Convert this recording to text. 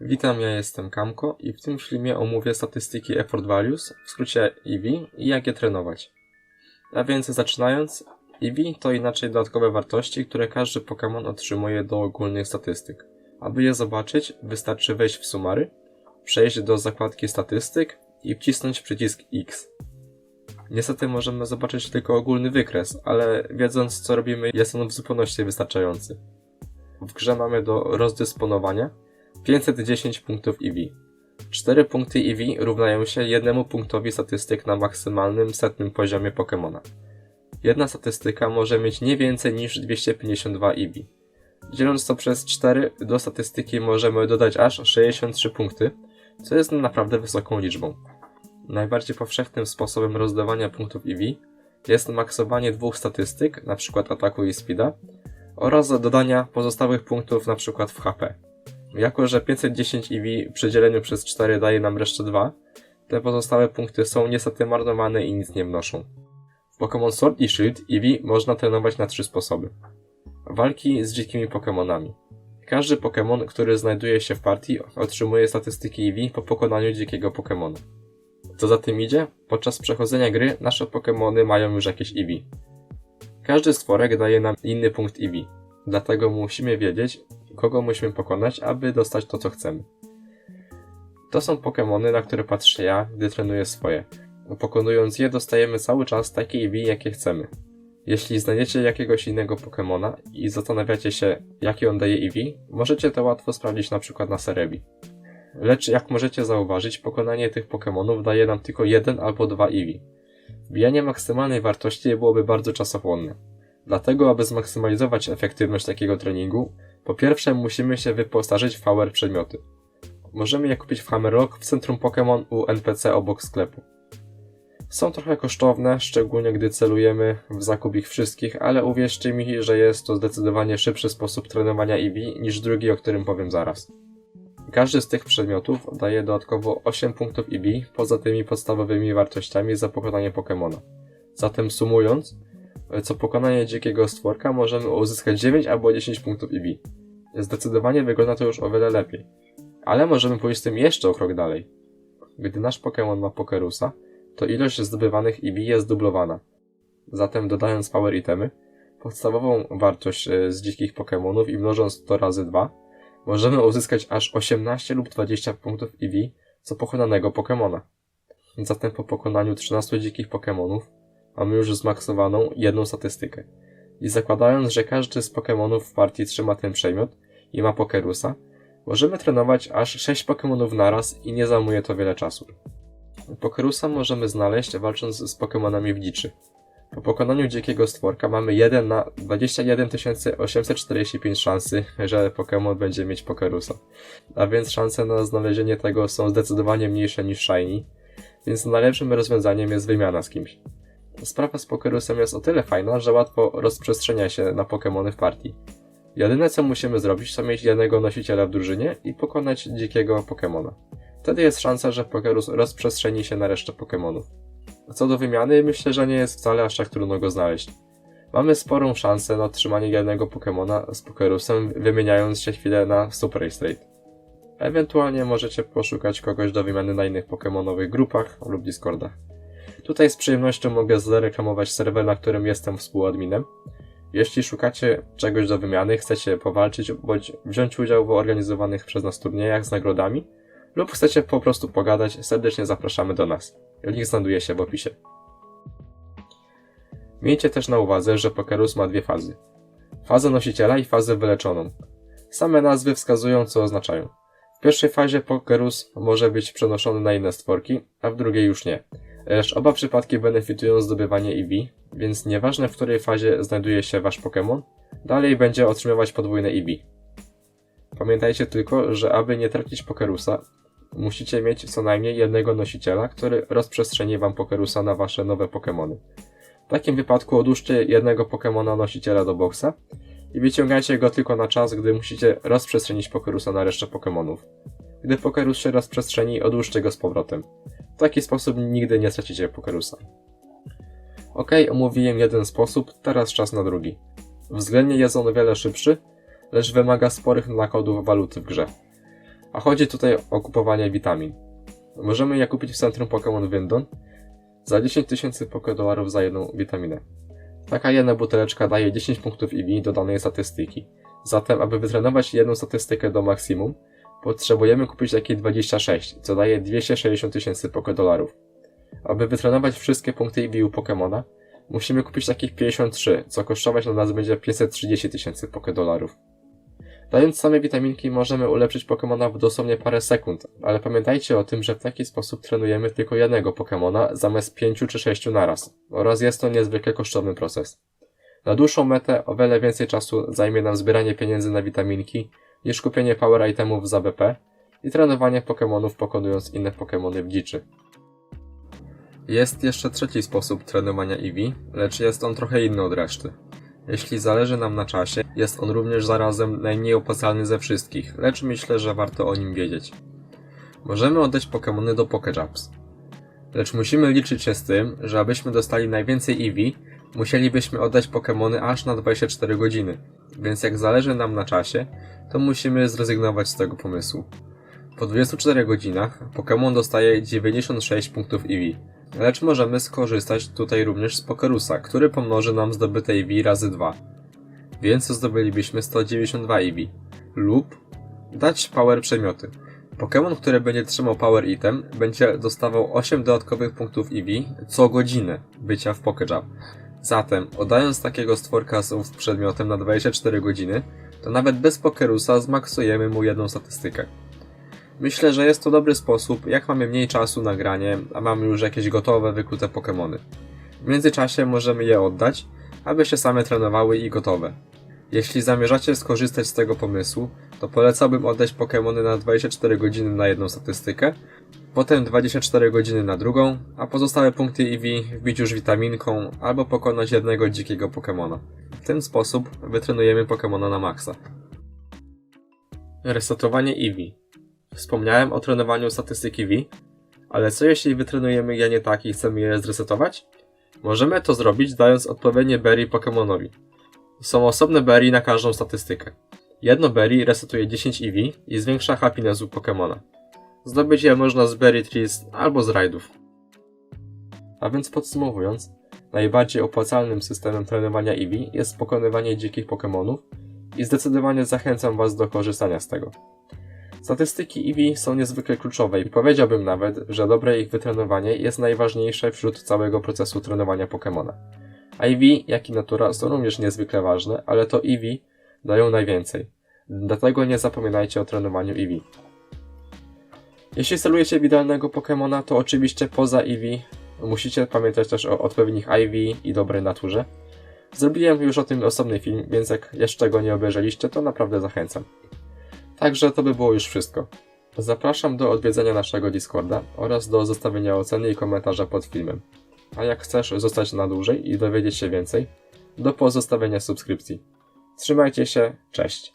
Witam, ja jestem Kamko i w tym filmie omówię statystyki Effort Values, w skrócie EV i jak je trenować. A więc zaczynając, EV to inaczej dodatkowe wartości, które każdy Pokémon otrzymuje do ogólnych statystyk. Aby je zobaczyć, wystarczy wejść w sumary, przejść do zakładki statystyk i wcisnąć przycisk X. Niestety możemy zobaczyć tylko ogólny wykres, ale wiedząc co robimy jest on w zupełności wystarczający. W grze mamy do rozdysponowania 510 punktów EV. 4 punkty EV równają się jednemu punktowi statystyk na maksymalnym setnym poziomie Pokémona. Jedna statystyka może mieć nie więcej niż 252 EV. Dzieląc to przez 4 do statystyki możemy dodać aż 63 punkty, co jest naprawdę wysoką liczbą. Najbardziej powszechnym sposobem rozdawania punktów EV jest maksowanie dwóch statystyk, np. ataku i speeda, oraz dodania pozostałych punktów np. w HP. Jako, że 510 EV przy dzieleniu przez 4 daje nam resztę 2, te pozostałe punkty są niestety marnowane i nic nie wnoszą. W Pokémon Sword i Shield EV można trenować na trzy sposoby. Walki z dzikimi Pokémonami. Każdy Pokémon, który znajduje się w partii, otrzymuje statystyki EV po pokonaniu dzikiego Pokémona. Co za tym idzie, podczas przechodzenia gry nasze Pokémony mają już jakieś EV. Każdy stworek daje nam inny punkt EV, dlatego musimy wiedzieć, kogo musimy pokonać, aby dostać to, co chcemy. To są Pokémony, na które patrzę ja, gdy trenuję swoje. Pokonując je, dostajemy cały czas takie EV, jakie chcemy. Jeśli znajdziecie jakiegoś innego Pokémona i zastanawiacie się, jaki on daje EV, możecie to łatwo sprawdzić na przykład na Serebii. Lecz jak możecie zauważyć, pokonanie tych Pokémonów daje nam tylko jeden albo dwa EV. Wbijanie maksymalnej wartości byłoby bardzo czasochłonne. Dlatego, aby zmaksymalizować efektywność takiego treningu, po pierwsze musimy się wyposażyć w VR przedmioty. Możemy je kupić w Hammerrock w centrum Pokémon u NPC obok sklepu. Są trochę kosztowne, szczególnie gdy celujemy w zakup ich wszystkich, ale uwierzcie mi, że jest to zdecydowanie szybszy sposób trenowania EV niż drugi, o którym powiem zaraz. Każdy z tych przedmiotów daje dodatkowo 8 punktów EV poza tymi podstawowymi wartościami za pokonanie Pokémona. Zatem sumując, co pokonanie dzikiego stworka możemy uzyskać 9 albo 10 punktów EV. Zdecydowanie wygląda to już o wiele lepiej. Ale możemy pójść z tym jeszcze o krok dalej. Gdy nasz Pokémon ma Pokerusa, to ilość zdobywanych EV jest dublowana. Zatem dodając power itemy, podstawową wartość e, z dzikich Pokémonów i mnożąc to razy 2, możemy uzyskać aż 18 lub 20 punktów EV co pokonanego Pokémona. Zatem po pokonaniu 13 dzikich Pokémonów mamy już zmaksowaną jedną statystykę. I zakładając, że każdy z Pokémonów w partii trzyma ten przedmiot i ma Pokerusa, możemy trenować aż 6 Pokémonów naraz i nie zajmuje to wiele czasu. Pokerusa możemy znaleźć walcząc z Pokémonami w dziczy. Po pokonaniu dzikiego stworka mamy 1 na 21 845 szansy, że Pokémon będzie mieć Pokerusa. A więc szanse na znalezienie tego są zdecydowanie mniejsze niż Shiny, więc najlepszym rozwiązaniem jest wymiana z kimś. Sprawa z Pokerusem jest o tyle fajna, że łatwo rozprzestrzenia się na Pokémony w partii. Jedyne co musimy zrobić to mieć jednego nosiciela w drużynie i pokonać dzikiego Pokémona. Wtedy jest szansa, że Pokerus rozprzestrzeni się na resztę Pokémonów. Co do wymiany, myślę, że nie jest wcale aż tak trudno go znaleźć. Mamy sporą szansę na otrzymanie jednego Pokémona z Pokerusem, wymieniając się chwilę na Super Raid. Ewentualnie możecie poszukać kogoś do wymiany na innych Pokémonowych grupach lub Discordach. Tutaj z przyjemnością mogę zareklamować serwer, na którym jestem współadminem. Jeśli szukacie czegoś do wymiany, chcecie powalczyć bądź wziąć udział w organizowanych przez nas turniejach z nagrodami, lub chcecie po prostu pogadać, serdecznie zapraszamy do nas. Link znajduje się w opisie. Miejcie też na uwadze, że Pokerus ma dwie fazy. Fazę nosiciela i fazę wyleczoną. Same nazwy wskazują, co oznaczają. W pierwszej fazie Pokerus może być przenoszony na inne stworki, a w drugiej już nie. Lecz oba przypadki benefitują zdobywanie EV, więc nieważne w której fazie znajduje się wasz Pokémon, dalej będzie otrzymywać podwójne EV. Pamiętajcie tylko, że aby nie tracić Pokerusa, musicie mieć co najmniej jednego nosiciela, który rozprzestrzeni wam Pokerusa na wasze nowe Pokémony. W takim wypadku odłóżcie jednego Pokémona nosiciela do boksa i wyciągajcie go tylko na czas, gdy musicie rozprzestrzenić Pokerusa na resztę Pokémonów. Gdy Pokerus się rozprzestrzeni, odłóżcie go z powrotem. W taki sposób nigdy nie stracicie Pokerusa. Ok, omówiłem jeden sposób, teraz czas na drugi. Względnie jest on o wiele szybszy, lecz wymaga sporych nakładów waluty w grze. A chodzi tutaj o kupowanie witamin. Możemy je kupić w centrum Pokémon Wyndon za 10 tysięcy dolarów za jedną witaminę. Taka jedna buteleczka daje 10 punktów EV do danej statystyki. Zatem, aby wytrenować jedną statystykę do maksimum, potrzebujemy kupić takie 26, co daje 260 tysięcy dolarów. Aby wytrenować wszystkie punkty EV u Pokemona, musimy kupić takich 53, co kosztować na nas będzie 530 tysięcy dolarów. Dając same witaminki możemy ulepszyć Pokemona w dosłownie parę sekund, ale pamiętajcie o tym, że w taki sposób trenujemy tylko jednego Pokemona zamiast pięciu czy sześciu naraz oraz jest to niezwykle kosztowny proces. Na dłuższą metę o wiele więcej czasu zajmie nam zbieranie pieniędzy na witaminki niż kupienie power itemów za BP i trenowanie Pokemonów pokonując inne Pokemony w dziczy. Jest jeszcze trzeci sposób trenowania Eevee, lecz jest on trochę inny od reszty. Jeśli zależy nam na czasie, jest on również zarazem najmniej opłacalny ze wszystkich, lecz myślę, że warto o nim wiedzieć. Możemy oddać Pokémony do Pokéjumps. Lecz musimy liczyć się z tym, że abyśmy dostali najwięcej Eevee, musielibyśmy oddać Pokémony aż na 24 godziny. Więc jak zależy nam na czasie, to musimy zrezygnować z tego pomysłu. Po 24 godzinach Pokémon dostaje 96 punktów EV, lecz możemy skorzystać tutaj również z Pokerusa, który pomnoży nam zdobyte EV razy 2. Więc zdobylibyśmy 192 EV. Lub dać Power przedmioty. Pokémon, który będzie trzymał Power Item, będzie dostawał 8 dodatkowych punktów EV co godzinę bycia w Pokejump. Zatem, oddając takiego stworka z przedmiotem na 24 godziny, to nawet bez Pokerusa zmaksujemy mu jedną statystykę. Myślę, że jest to dobry sposób, jak mamy mniej czasu na granie, a mamy już jakieś gotowe, wykute Pokémony. W międzyczasie możemy je oddać, aby się same trenowały i gotowe. Jeśli zamierzacie skorzystać z tego pomysłu, to polecałbym oddać Pokémony na 24 godziny na jedną statystykę, potem 24 godziny na drugą, a pozostałe punkty EV wbić już witaminką albo pokonać jednego dzikiego Pokémona. W ten sposób wytrenujemy Pokémona na maksa. Resetowanie EV Wspomniałem o trenowaniu statystyki EV, ale co jeśli wytrenujemy je nie tak i chcemy je zresetować? Możemy to zrobić dając odpowiednie berry Pokémonowi. Są osobne berry na każdą statystykę. Jedno berry resetuje 10 EV i zwiększa happiness u Pokémona. Zdobyć je można z berry trees albo z rajdów. A więc podsumowując, najbardziej opłacalnym systemem trenowania EV jest pokonywanie dzikich Pokémonów i zdecydowanie zachęcam Was do korzystania z tego. Statystyki EV są niezwykle kluczowe i powiedziałbym nawet, że dobre ich wytrenowanie jest najważniejsze wśród całego procesu trenowania Pokémona. IV, jak i natura są również niezwykle ważne, ale to EV dają najwięcej. Dlatego nie zapominajcie o trenowaniu EV. Jeśli celujecie w idealnego Pokémona, to oczywiście poza EV musicie pamiętać też o odpowiednich IV i dobrej naturze. Zrobiłem już o tym osobny film, więc jak jeszcze go nie obejrzeliście, to naprawdę zachęcam. Także to by było już wszystko. Zapraszam do odwiedzenia naszego Discorda oraz do zostawienia oceny i komentarza pod filmem. A jak chcesz zostać na dłużej i dowiedzieć się więcej, do pozostawienia subskrypcji. Trzymajcie się, cześć!